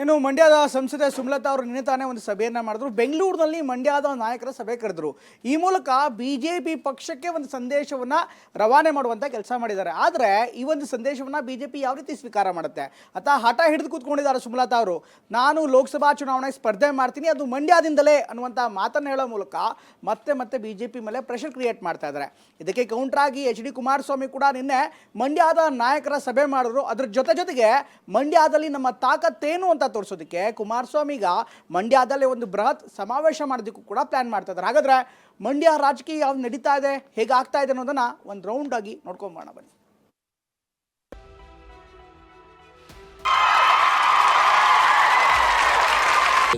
ಇನ್ನು ಮಂಡ್ಯದ ಸಂಸದೆ ಸುಮಲತಾ ಅವರು ನಿನ್ನೆ ತಾನೇ ಒಂದು ಸಭೆಯನ್ನು ಮಾಡಿದ್ರು. ಬೆಂಗಳೂರಿನಲ್ಲಿ ಮಂಡ್ಯದ ನಾಯಕರ ಸಭೆ ಕರೆದ್ರು. ಈ ಮೂಲಕ ಬಿಜೆಪಿ ಪಕ್ಷಕ್ಕೆ ಒಂದು ಸಂದೇಶವನ್ನ ರವಾನೆ ಮಾಡುವಂತ ಕೆಲಸ ಮಾಡಿದ್ದಾರೆ. ಆದರೆ ಈ ಒಂದು ಸಂದೇಶವನ್ನ ಬಿಜೆಪಿ ಯಾವ ರೀತಿ ಸ್ವೀಕಾರ ಮಾಡುತ್ತೆ? ಅಥವಾ ಹಠ ಹಿಡಿದು ಕೂತ್ಕೊಂಡಿದ್ದಾರೆ ಸುಮಲತಾ ಅವರು. ನಾನು ಲೋಕಸಭಾ ಚುನಾವಣೆ ಸ್ಪರ್ಧೆ ಮಾಡ್ತೀನಿ, ಅದು ಮಂಡ್ಯದಿಂದಲೇ ಅನ್ನುವಂಥ ಮಾತನ್ನು ಹೇಳೋ ಮೂಲಕ ಮತ್ತೆ ಮತ್ತೆ ಬಿಜೆಪಿ ಮೇಲೆ ಪ್ರೆಷರ್ ಕ್ರಿಯೇಟ್ ಮಾಡ್ತಾ ಇದ್ದಾರೆ. ಇದಕ್ಕೆ ಕೌಂಟರ್ ಆಗಿ ಎಚ್ ಡಿ ಕುಮಾರಸ್ವಾಮಿ ಕೂಡ ನಿನ್ನೆ ಮಂಡ್ಯದ ನಾಯಕರ ಸಭೆ ಮಾಡಿದ್ರು. ಅದ್ರ ಜೊತೆ ಜೊತೆಗೆ ಮಂಡ್ಯದಲ್ಲಿ ನಮ್ಮ ತಾಕತ್ತೇನು ಅಂತ ತೋರಿಸೋದಕ್ಕೆ ಕುಮಾರಸ್ವಾಮಿಗ ಮಂಡ್ಯದಲ್ಲೇ ಒಂದು ಬೃಹತ್ ಸಮಾವೇಶ ಮಾಡೋದಕ್ಕೂ ಕೂಡ ಪ್ಲಾನ್ ಮಾಡ್ತಾ ಇದ್ದಾರೆ. ಹಾಗಾದ್ರೆ ಮಂಡ್ಯ ರಾಜಕೀಯ ಯಾವ್ದು ನಡೀತಾ ಇದೆ, ಹೇಗೆ ಆಗ್ತಾ ಇದೆ ಅನ್ನೋದನ್ನ ಒಂದು ರೌಂಡ್ ಆಗಿ ನೋಡ್ಕೊಂಬೋಣ ಬನ್ನಿ.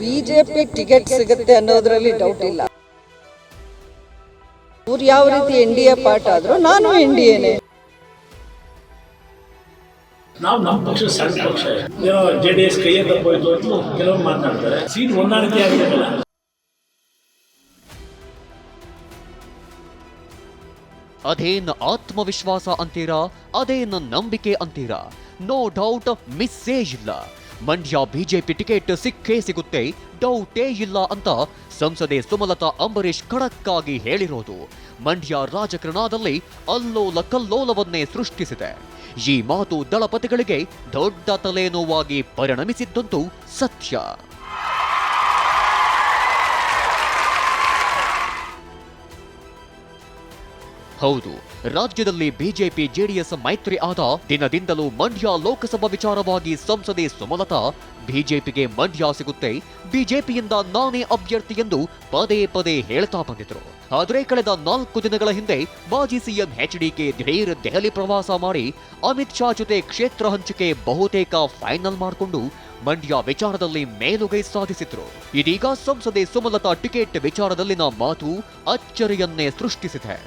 ಬಿಜೆಪಿ ಟಿಕೆಟ್ ಸಿಗುತ್ತೆ ಅನ್ನೋದ್ರಲ್ಲಿ ಡೌಟ್ ಇಲ್ಲ. ಅವ್ರು ಯಾವ ರೀತಿ ಎನ್ ಡಿ ಎ ಪಾರ್ಟ್ ಆದ್ರು ನಾನು ಎನ್ ಡಿ ಎನೆ ನಾವು ನಮ್ಮ ಪಕ್ಷ ಸಣ್ಣ ಪಕ್ಷ. ಏನೋ ಜೆ ಡಿ ಎಸ್ ಕೈಯೇ ತಪ್ಪೋಯ್ತು ಅಂತ ಕೆಲವರು ಮಾತನಾಡ್ತಾರೆ ಸೀಟ್ ಹೊಂದಾಣಿಕೆ ಆಗಿದೆಯಲ್ಲ ಅದೇನ್ ಆತ್ಮವಿಶ್ವಾಸ ಅಂತೀರಾ? ಅದೇನ್ ನಂಬಿಕೆ ಅಂತೀರಾ? ನೋ ಡೌಟ್ ಮಿಸ್ಸೇ ಇಲ್ಲ. ಮಂಡ್ಯ ಬಿಜೆಪಿ ಟಿಕೆಟ್ ಸಿಕ್ಕೇ ಸಿಗುತ್ತೆ ಡೌಟೇ ಇಲ್ಲ ಅಂತ ಸಂಸದೆ ಸುಮಲತಾ ಅಂಬರೀಶ್ ಖಡಕ್ಕಾಗಿ ಹೇಳಿರೋದು. ಮಂಡ್ಯ ರಾಜಕಾರಣದಲ್ಲಿ ಅಲ್ಲೋಲ ಕಲ್ಲೋಲವನ್ನೇ ಸೃಷ್ಟಿಸಿದೆ. ಈ ಮಾತು ದಳಪತಿಗಳಿಗೆ ದೊಡ್ಡ ತಲೆನೋವಾಗಿ ಪರಿಣಮಿಸಿದ್ದಂತೂ ಸತ್ಯ. ಹೌದು. ರಾಜ್ಯದಲ್ಲಿ ಬಿಜೆಪಿ ಜೆಡಿಎಸ್ ಮೈತ್ರಿ ಆದ ದಿನದಿಂದಲೂ ಮಂಡ್ಯ ಲೋಕಸಭಾ ವಿಚಾರವಾಗಿ ಸಂಸದೆ ಸುಮಲತಾ, ಬಿಜೆಪಿಗೆ ಮಂಡ್ಯ ಸಿಗುತ್ತೆ, ಬಿಜೆಪಿಯಿಂದ ನಾನೇ ಅಭ್ಯರ್ಥಿ ಎಂದು ಪದೇ ಪದೇ ಹೇಳ್ತಾ ಬಂದಿದ್ರು. ಆದರೆ ಕಳೆದ ನಾಲ್ಕು ದಿನಗಳ ಹಿಂದೆ ಮಾಜಿ ಸಿಎಂ ಎಚ್ಡಿಕೆ ಧೀರ್ ದೆಹಲಿ ಪ್ರವಾಸ ಮಾಡಿ ಅಮಿತ್ ಶಾ ಜೊತೆ ಕ್ಷೇತ್ರ ಹಂಚಿಕೆ ಬಹುತೇಕ ಫೈನಲ್ ಮಾಡಿಕೊಂಡು ಮಂಡ್ಯ ವಿಚಾರದಲ್ಲಿ ಮೇಲುಗೈ ಸಾಧಿಸಿದ್ರು. ಇದೀಗ ಸಂಸದೆ ಸುಮಲತಾ ಟಿಕೆಟ್ ವಿಚಾರದಲ್ಲಿನ ಮಾತು ಅಚ್ಚರಿಯನ್ನೇ ಸೃಷ್ಟಿಸಿದೆ.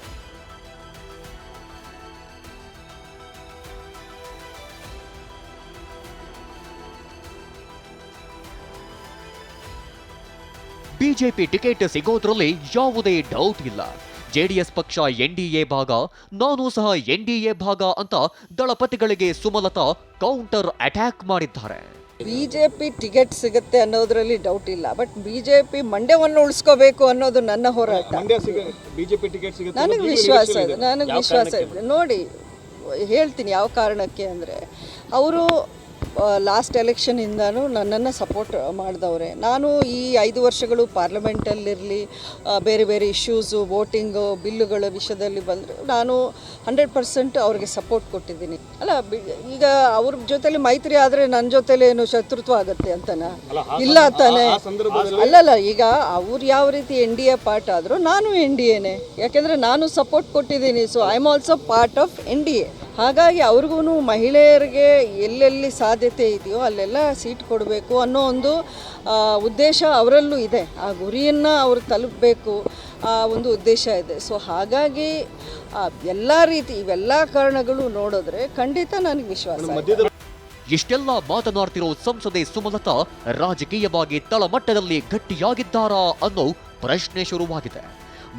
ಬಿಜೆಪಿ ಟಿಕೆಟ್ ಸಿಗೋದ್ರಲ್ಲಿ ಯಾವುದೇ ಡೌಟ್ ಇಲ್ಲ. ಜೆಡಿಎಸ್ ಪಕ್ಷ ಎನ್ಡಿಎ ಭಾಗ ನಾನು ಸಹ ಎನ್ಡಿಎ ಭಾಗ ಅಂತ ದಳಪತಿಗಳಿಗೆ ಸುಮಲತಾ ಕೌಂಟರ್ ಅಟ್ಯಾಕ್ ಮಾಡಿದ್ದಾರೆ. ಬಿಜೆಪಿ ಟಿಕೆಟ್ ಸಿಗುತ್ತೆ ಅನ್ನೋದ್ರಲ್ಲಿ ಡೌಟ್ ಇಲ್ಲ. ಬಟ್ ಬಿಜೆಪಿ ಮಂಡ್ಯವನ್ನು ಉಳಿಸ್ಕೋಬೇಕು ಅನ್ನೋದು ನನ್ನ ಹೋರಾಟ. ಮಂಡ್ಯ ಸಿಗ ಬಿಜೆಪಿ ಟಿಕೆಟ್ ಸಿಗುತ್ತೆ ನನಗೆ ವಿಶ್ವಾಸ ಇದೆ. ನನಗೆ ವಿಶ್ವಾಸ ಇದೆ. ನೋಡಿ ಹೇಳ್ತೀನಿ ಯಾವ ಕಾರಣಕ್ಕೆ ಅಂದರೆ ಅವರು ಲಾಸ್ಟ್ ಎಲೆಕ್ಷನಿಂದನೂ ನನ್ನನ್ನು ಸಪೋರ್ಟ್ ಮಾಡಿದವ್ರೆ. ನಾನು ಈ ಐದು ವರ್ಷಗಳು ಪಾರ್ಲಿಮೆಂಟಲ್ಲಿರಲಿ ಬೇರೆ ಬೇರೆ ಇಶ್ಯೂಸು ವೋಟಿಂಗು ಬಿಲ್ಲುಗಳ ವಿಷಯದಲ್ಲಿ ಬಂದರೆ ನಾನು ಹಂಡ್ರೆಡ್ ಪರ್ಸೆಂಟ್ ಅವ್ರಿಗೆ ಸಪೋರ್ಟ್ ಕೊಟ್ಟಿದ್ದೀನಿ. ಅಲ್ಲ ಈಗ ಅವ್ರ ಜೊತೆಲಿ ಮೈತ್ರಿ ಆದರೆ ನನ್ನ ಜೊತೆಲಿ ಏನು ಶತ್ರುತ್ವ ಆಗುತ್ತೆ ಅಂತನ? ಇಲ್ಲ ತಾನೆ. ಅಲ್ಲಲ್ಲ ಈಗ ಅವ್ರು ಯಾವ ರೀತಿ ಎನ್ ಡಿ ಎ ಪಾರ್ಟ್ ಆದರೂ ನಾನು ಎನ್ ಡಿ ಎನೇ ಯಾಕೆಂದರೆ ನಾನು ಸಪೋರ್ಟ್ ಕೊಟ್ಟಿದ್ದೀನಿ so I am also part of N D A. ಹಾಗಾಗಿ ಅವ್ರಿಗೂ ಮಹಿಳೆಯರಿಗೆ ಎಲ್ಲೆಲ್ಲಿ ಸಾಧ್ಯತೆ ಇದೆಯೋ ಅಲ್ಲೆಲ್ಲ ಸೀಟ್ ಕೊಡಬೇಕು ಅನ್ನೋ ಒಂದು ಉದ್ದೇಶ ಅವರಲ್ಲೂ ಇದೆ. ಆ ಗುರಿಯನ್ನು ಅವರು ತಲುಪಬೇಕು ಆ ಒಂದು ಉದ್ದೇಶ ಇದೆ. ಸೊ ಹಾಗಾಗಿ ಎಲ್ಲ ರೀತಿ ಇವೆಲ್ಲ ಕಾರಣಗಳು ನೋಡಿದ್ರೆ ಖಂಡಿತ ನನಗೆ ವಿಶ್ವಾಸ ಇದೆ. ಇಷ್ಟೆಲ್ಲ ಮಾತನಾಡ್ತಿರೋ ಸಂಸದೆ ಸುಮಲತಾ ರಾಜಕೀಯವಾಗಿ ತಳಮಟ್ಟದಲ್ಲಿ ಗಟ್ಟಿಯಾಗಿದ್ದಾರಾ ಅನ್ನೋ ಪ್ರಶ್ನೆ ಶುರುವಾಗಿದೆ.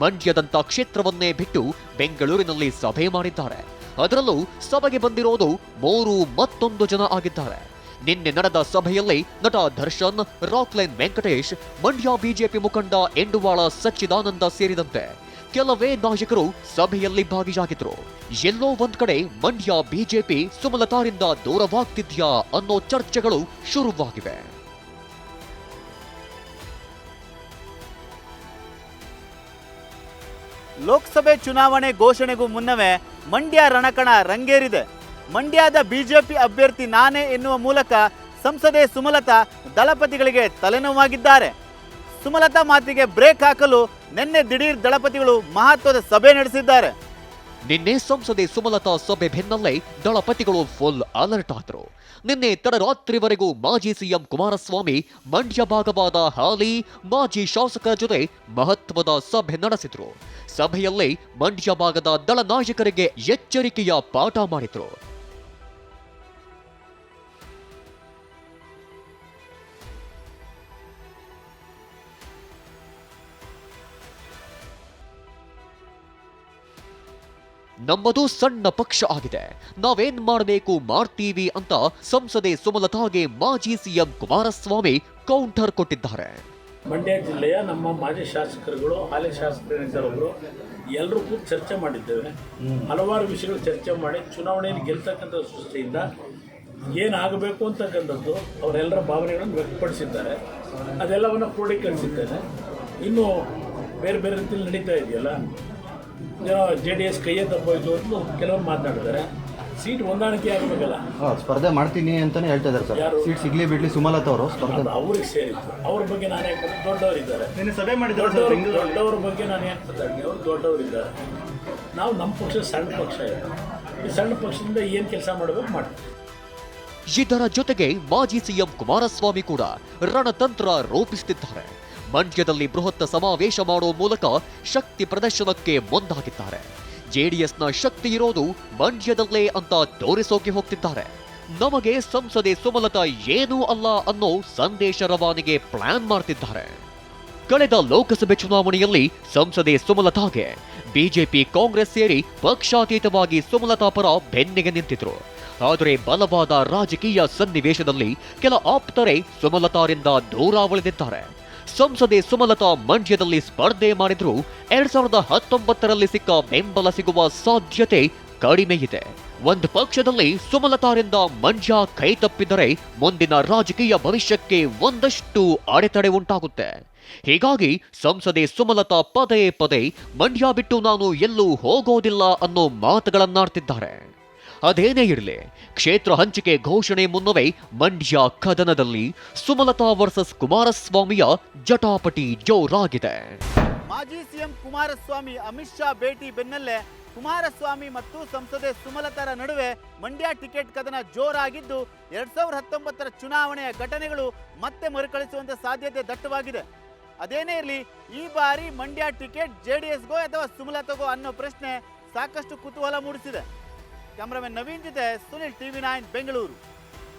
ಮಂಡ್ಯದಂಥ ಕ್ಷೇತ್ರವನ್ನೇ ಬಿಟ್ಟು ಬೆಂಗಳೂರಿನಲ್ಲಿ ಸಭೆ ಮಾಡಿದ್ದಾರೆ. ಅದರಲ್ಲೂ ಸಭೆಗೆ ಬಂದಿರೋದು ಮೂರು ಮತ್ತೊಂದು ಜನ ಆಗಿದ್ದಾರೆ. ನಿನ್ನೆ ನಡೆದ ಸಭೆಯಲ್ಲಿ ನಟ ದರ್ಶನ್, ರಾಕ್ಲೈನ್ ವೆಂಕಟೇಶ್, ಮಂಡ್ಯ ಬಿಜೆಪಿ ಮುಖಂಡ ಎಂಡುವಾಳ ಸಚ್ಚಿದಾನಂದ ಸೇರಿದಂತೆ ಕೆಲವೇ ನಾಯಕರು ಸಭೆಯಲ್ಲಿ ಭಾಗಿಯಾಗಿದ್ರು. ಎಲ್ಲೋ ಒಂದ್ ಕಡೆ ಮಂಡ್ಯ ಬಿಜೆಪಿ ಸುಮಲತಾರಿಂದ ದೂರವಾಗ್ತಿದ್ಯಾ ಅನ್ನೋ ಚರ್ಚೆಗಳು ಶುರುವಾಗಿವೆ. ಲೋಕಸಭೆ ಚುನಾವಣೆ ಘೋಷಣೆಗೂ ಮುನ್ನವೇ ಮಂಡ್ಯ ರಣಕಣ ರಂಗೇರಿದೆ. ಮಂಡ್ಯದ ಬಿಜೆಪಿ ಅಭ್ಯರ್ಥಿ ನಾನೇ ಎನ್ನುವ ಮೂಲಕ ಸಂಸದೆ ಸುಮಲತಾ ದಳಪತಿಗಳಿಗೆ ತಲೆನೋವಾಗಿದ್ದಾರೆ. ಸುಮಲತಾ ಮಾತಿಗೆ ಬ್ರೇಕ್ ಹಾಕಲು ನಿನ್ನೆ ದಿಢೀರ್ ದಳಪತಿಗಳು ಮಹತ್ವದ ಸಭೆ ನಡೆಸಿದ್ದಾರೆ. ನಿನ್ನೆ ಸಂಸದೆ ಸುಮಲತಾ ಸಭೆ ಬೆನ್ನಲ್ಲೇ ದಳಪತಿಗಳು ಫುಲ್ ಅಲರ್ಟ್ ಆದರು. ನಿನ್ನೆ ತಡರಾತ್ರಿವರೆಗೂ ಮಾಜಿ ಸಿಎಂ ಕುಮಾರಸ್ವಾಮಿ, ಮಂಡ್ಯ ಭಾಗವಾದ ಹಾಲಿ, ಮಾಜಿ ಶಾಸಕರ ಜೊತೆ ಮಹತ್ವದ ಸಭೆ ನಡೆಸಿದ್ರು. ಸಭೆಯಲ್ಲಿ ಮಂಡ್ಯ ಭಾಗದ ದಳ ನಾಯಕರಿಗೆ ಎಚ್ಚರಿಕೆಯ ಪಾಠ ಮಾಡಿದ್ರು. ನಮ್ಮದು ಸಣ್ಣ ಪಕ್ಷ ಆಗಿದೆ. ನಾವೇನ್ ಮಾಡಬೇಕು ಮಾಡ್ತೀವಿ ಅಂತ ಸಂಸದೆ ಸುಮಲತಾಗೆ ಮಾಜಿ ಸಿಎಂ ಕುಮಾರಸ್ವಾಮಿ ಕೌಂಟರ್ ಕೊಟ್ಟಿದ್ದಾರೆ. ಮಂಡ್ಯ ಜಿಲ್ಲೆಯ ನಮ್ಮ ಮಾಜಿ ಶಾಸಕರುಗಳು, ಹಾಲಿ ಶಾಸಕರು ಎಲ್ಲರೂ ಕೂತು ಚರ್ಚೆ ಮಾಡಿದ್ದೇವೆ. ಹಲವಾರು ವಿಷಯಗಳು ಚರ್ಚೆ ಮಾಡಿ ಚುನಾವಣೆಯಲ್ಲಿ ಗೆಲ್ತಕ್ಕಂಥ ಸೃಷ್ಟಿಯಿಂದ ಏನಾಗಬೇಕು ಅಂತಕ್ಕಂಥದ್ದು ಅವರೆಲ್ಲರ ಭಾವನೆಗಳನ್ನು ವ್ಯಕ್ತಪಡಿಸಿದ್ದಾರೆ. ಅದೆಲ್ಲವನ್ನು ಕ್ರೋಢೀಕರಿಸಿದ್ದೇನೆ ಇನ್ನು ಬೇರೆ ಬೇರೆ ರೀತಿಯಲ್ಲಿ ನಡೀತಾ ಇದೆಯಲ್ಲ? ಏನೋ ಜೆ ಡಿ ಎಸ್ ಕೈಯೇ ತಪ್ಪೋಯ್ತು ಅಂತ ಕೆಲವರು ಮಾತನಾಡಿದ್ದಾರೆ. ಸೀಟ್ ಹೊಂದಾಣಿಕೆ ಆಗಬೇಕಲ್ಲ? ಸ್ಪರ್ಧೆ ಮಾಡ್ತೀನಿ ಅಂತಾನೆ ಹೇಳ್ತಾ ಇದ್ದಾರೆ ಸರ್. ಯಾರು? ಸೀಟ್ ಸಿಗ್ಲಿ ಬಿಡ್ಲಿ ಸುಮಲತಾ ಅವರು ಸ್ಪರ್ಧೆ ಅದು ಅವ್ರಿಗೆ ಸೇರಿತ್ತು. ಅವ್ರ ಬಗ್ಗೆ ನಾನು ಯಾಕೆ ದೊಡ್ಡವರಿದ್ದಾರೆ. ನಿನ್ನೆ ಸಭೆ ಮಾಡಿದ್ದಾರೆ ಸರ್ ದೊಡ್ಡವರು. ದೊಡ್ಡವ್ರ ಬಗ್ಗೆ ನಾನು ಯಾಕೆ ಮಾತಾಡ್ತೀನಿ? ಅವ್ರು ದೊಡ್ಡವರಿದ್ದಾರೆ. ನಾವು ನಮ್ಮ ಪಕ್ಷ ಸಣ್ಣ ಪಕ್ಷ ಇದೆ. ಈ ಸಣ್ಣ ಪಕ್ಷದಿಂದ ಏನು ಕೆಲಸ ಮಾಡಬೇಕು ಮಾಡ್ತೀವಿ. ಇದರ ಜೊತೆಗೆ ಮಾಜಿ ಸಿಎಂ ಕುಮಾರಸ್ವಾಮಿ ಕೂಡ ರಣತಂತ್ರ ರೂಪಿಸುತ್ತಿದ್ದಾರೆ ಮಂಡ್ಯದಲ್ಲಿ ಬೃಹತ್ ಸಮಾವೇಶ ಮಾಡುವ ಮೂಲಕ ಶಕ್ತಿ ಪ್ರದರ್ಶನಕ್ಕೆ ಮುಂದಾಗಿದ್ದಾರೆ. ಜೆಡಿಎಸ್ನ ಶಕ್ತಿ ಇರೋದು ಮಂಡ್ಯದಲ್ಲೇ ಅಂತ ತೋರಿಸೋಕೆ ಹೋಗ್ತಿದ್ದಾರೆ. ನಮಗೆ ಸಂಸದೆ ಸುಮಲತಾ ಏನೂ ಅಲ್ಲ ಅನ್ನೋ ಸಂದೇಶ ರವಾನೆಗೆ ಪ್ಲಾನ್ ಮಾಡ್ತಿದ್ದಾರೆ. ಕಳೆದ ಲೋಕಸಭೆ ಚುನಾವಣೆಯಲ್ಲಿ ಸಂಸದೆ ಸುಮಲತಾಗೆ ಬಿಜೆಪಿ ಕಾಂಗ್ರೆಸ್ ಸೇರಿ ಪಕ್ಷಾತೀತವಾಗಿ ಸುಮಲತಾ ಪರ ಬೆನ್ನಿಗೆ ನಿಂತಿದ್ರು. ಆದರೆ ಬಲವಾದ ರಾಜಕೀಯ ಸನ್ನಿವೇಶದಲ್ಲಿ ಕೆಲ ಆಪ್ತರೆ ಸುಮಲತಾರಿಂದ ದೂರ ಉಳಿದಿದ್ದಾರೆ ಸಂಸದೆ ಸುಮಲತಾ ಮಂಡ್ಯದಲ್ಲಿ ಸ್ಪರ್ಧೆ ಮಾಡಿದ್ರು. ಎರಡ್ ಸಾವಿರದ ಹತ್ತೊಂಬತ್ತರಲ್ಲಿ ಸಿಕ್ಕ ಬೆಂಬಲ ಸಿಗುವ ಸಾಧ್ಯತೆ ಕಡಿಮೆ ಇದೆ. ಒಂದು ಪಕ್ಷದಲ್ಲಿ ಸುಮಲತಾರಿಂದ ಮಂಡ್ಯ ಕೈ ತಪ್ಪಿದರೆ ಮುಂದಿನ ರಾಜಕೀಯ ಭವಿಷ್ಯಕ್ಕೆ ಒಂದಷ್ಟು ಅಡೆತಡೆ ಉಂಟಾಗುತ್ತೆ. ಹೀಗಾಗಿ ಸಂಸದೆ ಸುಮಲತಾ ಪದೇ ಪದೇ ಮಂಡ್ಯ ಬಿಟ್ಟು ನಾನು ಎಲ್ಲೂ ಹೋಗೋದಿಲ್ಲ ಅನ್ನೋ ಮಾತುಗಳನ್ನಾಡ್ತಿದ್ದಾರೆ. ಅದೇನೇ ಇರಲಿ, ಕ್ಷೇತ್ರ ಹಂಚಿಕೆ ಘೋಷಣೆ ಮುನ್ನವೇ ಮಂಡ್ಯ ಕದನದಲ್ಲಿ ಸುಮಲತಾ ವರ್ಸಸ್ ಕುಮಾರಸ್ವಾಮಿಯ ಜಟಾಪಟಿ ಜೋರಾಗಿದೆ. ಮಾಜಿ ಸಿಎಂ ಕುಮಾರಸ್ವಾಮಿ ಅಮಿತ್ ಶಾ ಭೇಟಿ ಬೆನ್ನಲ್ಲೇ ಕುಮಾರಸ್ವಾಮಿ ಮತ್ತು ಸಂಸದೆ ಸುಮಲತಾರ ನಡುವೆ ಮಂಡ್ಯ ಟಿಕೆಟ್ ಕದನ ಜೋರಾಗಿದ್ದು, ಎರಡ್ ಸಾವಿರದ ಹತ್ತೊಂಬತ್ತರ ಚುನಾವಣೆಯ ಘಟನೆಗಳು ಮತ್ತೆ ಮರುಕಳಿಸುವಂತ ಸಾಧ್ಯತೆ ದಟ್ಟವಾಗಿದೆ. ಅದೇನೇ ಇರಲಿ, ಈ ಬಾರಿ ಮಂಡ್ಯ ಟಿಕೆಟ್ ಜೆಡಿಎಸ್ಗೋ ಅಥವಾ ಸುಮಲತಾಗೋ ಅನ್ನೋ ಪ್ರಶ್ನೆ ಸಾಕಷ್ಟು ಕುತೂಹಲ ಮೂಡಿಸಿದೆ. ಕ್ಯಾಮ್ರಾಮನ್ ನವೀನ್ ಜೊತೆ ಸುನಿಲ್ ಟಿವಿ ನೈನ್ ಬೆಂಗಳೂರು.